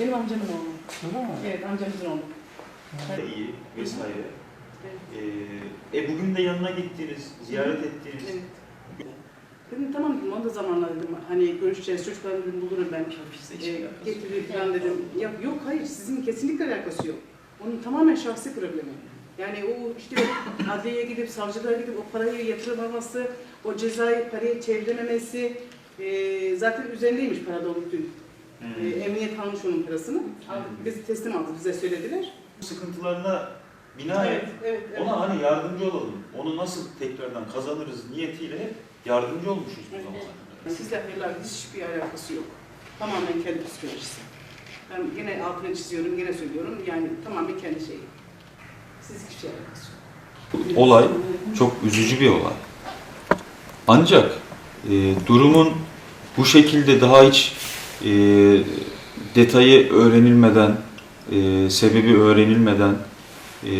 Benim amcamın oğlu. Öyle mi? Evet amcamızın oğlu. iyi vesaire. Ee, e bugün de yanına gittiniz, ziyaret ettiniz. Evet. Dedim tamam dedim onu da zamanla dedim hani görüşeceğiz çocuklar dedim bulurum ben e, getirir falan dedim. Ya, yok hayır sizin kesinlikle alakası yok. Onun tamamen şahsi problemi. Yani o işte adliyeye gidip savcılığa gidip o parayı yatıramaması, o cezayı paraya çevirememesi e, zaten üzerindeymiş para dolu. Hmm. E, emniyet almış onun parasını. Bizi teslim aldı bize söylediler. Sıkıntılarına binaen Evet, evet, evet. ona hani yardımcı olalım. Onu nasıl tekrardan kazanırız niyetiyle hep yardımcı olmuşuz bu zamana kadar. Sizle hayırlar hiçbir alakası yok. Tamamen kendi psikolojisi. Ben yine altını çiziyorum, yine söylüyorum. Yani tamamen kendi şeyi. Siz hiçbir şey alakası yok. Olay çok üzücü bir olay. Ancak e, durumun bu şekilde daha hiç e, detayı öğrenilmeden, e, sebebi öğrenilmeden e,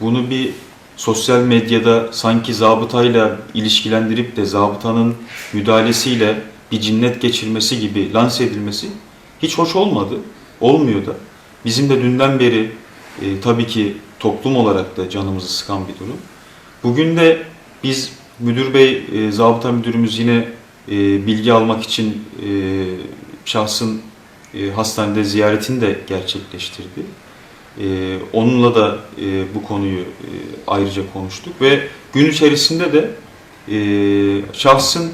bunu bir sosyal medyada sanki zabıtayla ilişkilendirip de zabıtanın müdahalesiyle bir cinnet geçirmesi gibi lanse edilmesi hiç hoş olmadı. Olmuyor da. Bizim de dünden beri e, tabii ki toplum olarak da canımızı sıkan bir durum. Bugün de biz müdür bey, e, zabıta müdürümüz yine e, bilgi almak için e, şahsın e, hastanede ziyaretini de gerçekleştirdi. E, onunla da e, bu konuyu e, ayrıca konuştuk ve gün içerisinde de e, şahsın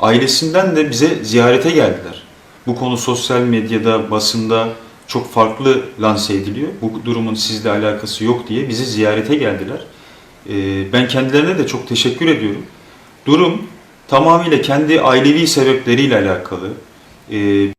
ailesinden de bize ziyarete geldiler. Bu konu sosyal medyada, basında çok farklı lanse ediliyor. Bu durumun sizle alakası yok diye bizi ziyarete geldiler. Ee, Ben kendilerine de çok teşekkür ediyorum. Durum tamamıyla kendi ailevi sebepleriyle alakalı. Ee,